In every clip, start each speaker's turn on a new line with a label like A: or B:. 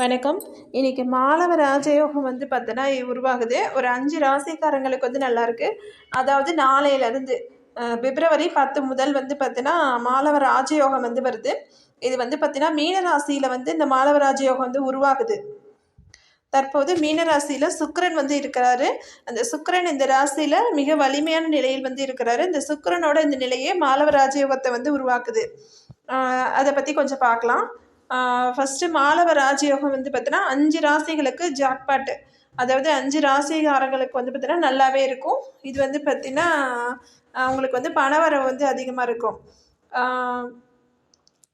A: வணக்கம். இன்றைக்கி மாலவ ராஜயோகம் வந்து பார்த்தோன்னா உருவாகுது. ஒரு அஞ்சு ராசிக்காரங்களுக்கு வந்து நல்லாயிருக்கு அதாவது நாளையிலேருந்து பிப்ரவரி பத்து முதல் வந்து பார்த்தீங்கன்னா மாலவ ராஜயோகம் வந்து வருது. இது வந்து பார்த்தீங்கன்னா மீன ராசியில் வந்து இந்த மாலவ ராஜயோகம் வந்து உருவாகுது. தற்போது மீனராசியில் சுக்கரன் வந்து இருக்கிறாரு. அந்த சுக்கிரன் இந்த ராசியில் மிக வலிமையான நிலையில் வந்து இருக்கிறாரு. இந்த சுக்கிரனோட இந்த நிலையே மாலவ ராஜயோகத்தை வந்து உருவாக்குது. அதை பற்றி கொஞ்சம் பார்க்கலாம். ஃபஸ்ட்டு மாலவ ராஜயோகம் வந்து பார்த்தோன்னா அஞ்சு ராசிகளுக்கு ஜாக்பாட்டு. அதாவது அஞ்சு ராசிகாரங்களுக்கு வந்து பார்த்தீங்கன்னா நல்லாவே இருக்கும். இது வந்து பார்த்திங்கன்னா அவங்களுக்கு வந்து பணவரவு வந்து அதிகமாக இருக்கும்.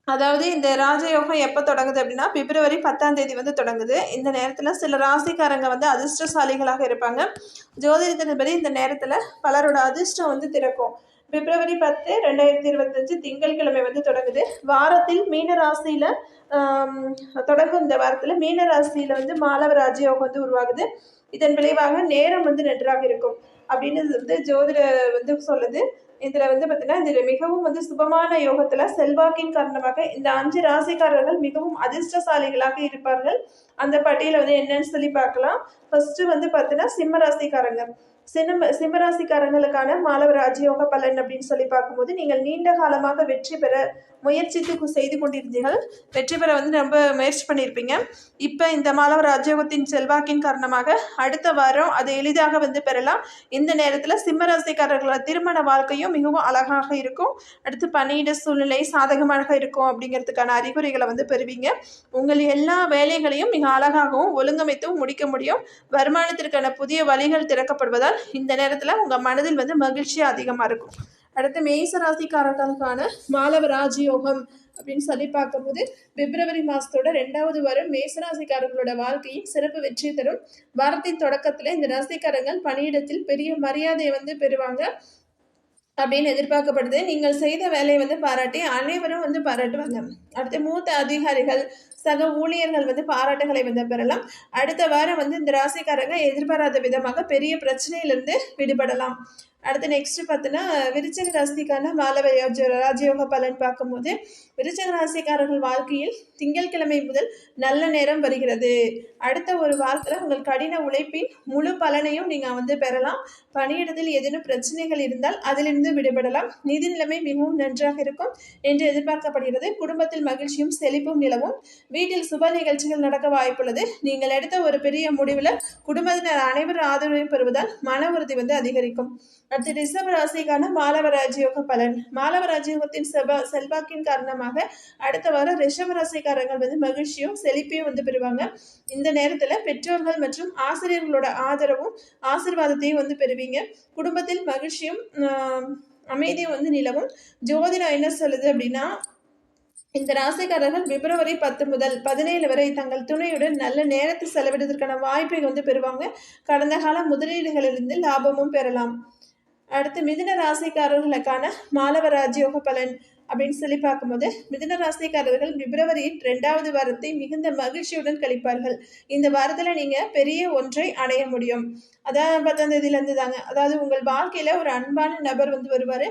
A: அதாவது இந்த ராஜயோகம் எப்போ தொடங்குது அப்படின்னா பிப்ரவரி பத்தாம் தேதி வந்து தொடங்குது. இந்த நேரத்தில் சில ராசிக்காரங்க வந்து அதிர்ஷ்டசாலிகளாக இருப்பாங்க. ஜோதிடத்தின்படி இந்த நேரத்தில் பலரோட அதிர்ஷ்டம் வந்து திறக்கும். பிப்ரவரி பத்து ரெண்டாயிரத்தி இருபத்தஞ்சு திங்கட்கிழமை வந்து தொடங்குது. வாரத்தில் மீன ராசியில் தொடங்கும் இந்த வாரத்தில் மீன ராசியில் வந்து மாலவ ராஜயோகம் வந்து உருவாகுது. இதன் விளைவாக நேரம் வந்து நன்றாக இருக்கும். அப்படின்னு வந்து ஜோதிட வந்து சொல்லுது. இதில் வந்து பார்த்தீங்கன்னா இதில் மிகவும் வந்து சுபமான யோகத்தில் செல்வாக்கின் காரணமாக இந்த அஞ்சு ராசிக்காரர்கள் மிகவும் அதிர்ஷ்டசாலிகளாக இருப்பார்கள். அந்த பட்டியலை வந்து என்னன்னு சொல்லி பார்க்கலாம். ஃபர்ஸ்ட் வந்து பார்த்தீங்கன்னா சிம்ம ராசிக்காரங்க. சிம்ம சிம்மராசிக்காரங்களுக்கான மாலவ ராஜயோக பலன் அப்படின்னு சொல்லி பார்க்கும்போது நீங்கள் நீண்ட காலமாக வெற்றி பெற முயற்சித்து செய்து கொண்டிருந்தீர்கள். வெற்றி பெற வந்து ரொம்ப முயற்சி பண்ணியிருப்பீங்க. இப்போ இந்த மாலவ ராஜயோகத்தின் செல்வாக்கின் காரணமாக அடுத்த வாரம் அதை எளிதாக வந்து பெறலாம். இந்த நேரத்தில் சிம்மராசிக்காரர்களோட திருமண வாழ்க்கையும் மிகவும் அழகாக இருக்கும். அடுத்து பணியிட சூழ்நிலை சாதகமாக இருக்கும் அப்படிங்கிறதுக்கான அறிகுறிகளை வந்து பெறுவீங்க. உங்கள் எல்லா வேலைகளையும் மிக அழகாகவும் ஒழுங்கமைத்தும் முடிக்க முடியும். வருமானத்திற்கான புதிய வழிகள் திறக்கப்படுவதால் இந்த நேரத்தில் உங்கள் மனதில் வந்து மகிழ்ச்சி அதிகமாக இருக்கும். அடுத்து மேச ராசிக்காரர்களுக்கான மாலவ ராஜயோகம் அப்படின்னு சொல்லி பார்க்கும்போது பிப்ரவரி மாதத்தோட ரெண்டாவது வாரம் மேசராசிக்காரர்களோட வாழ்க்கையும் சிறப்பு வெற்றி தரும். வாரத்தின் தொடக்கத்தில் இந்த ராசிக்காரங்கள் பணியிடத்தில் பெரிய மரியாதையை வந்து பெறுவாங்க. அப்படின்னு எதிர்பார்க்கப்படுது. நீங்கள் செய்த வேலையை வந்து பாராட்டி அனைவரும் வந்து பாராட்டுவாங்க. அடுத்து மூத்த அதிகாரிகள் சக ஊழியர்கள் வந்து பாராட்டுகளை வந்து பெறலாம். அடுத்த வாரம் வந்து இந்த ராசிக்காரங்க எதிர்பாராத விதமாக பெரிய பிரச்சனையிலிருந்து விடுபடலாம். அடுத்து நெக்ஸ்ட் பார்த்தோன்னா விருச்சக ராசிக்கான மாலவ ராஜயோக பலன் பார்க்கும்போது விருச்சக ராசிக்காரர்கள் வாழ்க்கையில் திங்கட்கிழமை முதல் நல்ல நேரம் வருகிறது. அடுத்த ஒரு வாரத்தில் உங்கள் கடின உழைப்பின் முழு பலனையும் நீங்கள் வந்து பெறலாம். பணியிடத்தில் ஏதேனும் பிரச்சனைகள் இருந்தால் அதிலிருந்து விடுபடலாம். நிதி நிலைமை மிகவும் நன்றாக இருக்கும் என்று எதிர்பார்க்கப்படுகிறது. குடும்பத்தில் மகிழ்ச்சியும் செழிப்பும் நிலவும். வீட்டில் சுப நிகழ்ச்சிகள் நடக்க வாய்ப்புள்ளது. நீங்கள் எடுத்த ஒரு பெரிய முடிவில் குடும்பத்தினர் அனைவரும் ஆதரவையும் பெறுவதால் மன உறுதி வந்து அதிகரிக்கும். அடுத்து ரிசர்வ் ராசிக்கான மாலவ ராஜயோக பலன். மாலவ ராஜயோகத்தின் செப செல்வாக்கின் காரணமாக அடுத்த வாரம் ரிஷப ராசிக்காரங்கள் வந்து மகிழ்ச்சியும் செழிப்பையும் வந்து பெறுவாங்க. இந்த நேரத்தில் பெற்றோர்கள் மற்றும் ஆசிரியர்களோட ஆதரவும் ஆசிர்வாதத்தையும் வந்து பெறுவீங்க. குடும்பத்தில் மகிழ்ச்சியும் அமைதியும் வந்து நிலவும். ஜோதிடம் என்ன சொல்லுது அப்படின்னா இந்த ராசிக்காரர்கள் பிப்ரவரி பத்து முதல் பதினேழு வரை தங்கள் துணையுடன் நல்ல நேரத்தை செலவிடுவதற்கான வாய்ப்பை வந்து பெறுவாங்க. கடந்த கால முதலீடுகளிலிருந்து லாபமும் பெறலாம். அடுத்து மிதுன ராசிக்காரர்களுக்கான மாலவ ராஜயோக பலன் அப்படின்னு சொல்லி பார்க்கும்போது மிதுன ராசிக்காரர்கள் பிப்ரவரி ரெண்டாவது வாரத்தை மிகுந்த மகிழ்ச்சியுடன் கழிப்பார்கள். இந்த வாரத்தில் நீங்கள் பெரிய ஒன்றை அடைய முடியும். அதான் பத்தாம் தேதியிலேருந்து தாங்க. அதாவது உங்கள் வாழ்க்கையில் ஒரு அன்பான நபர் வந்து வருவார்.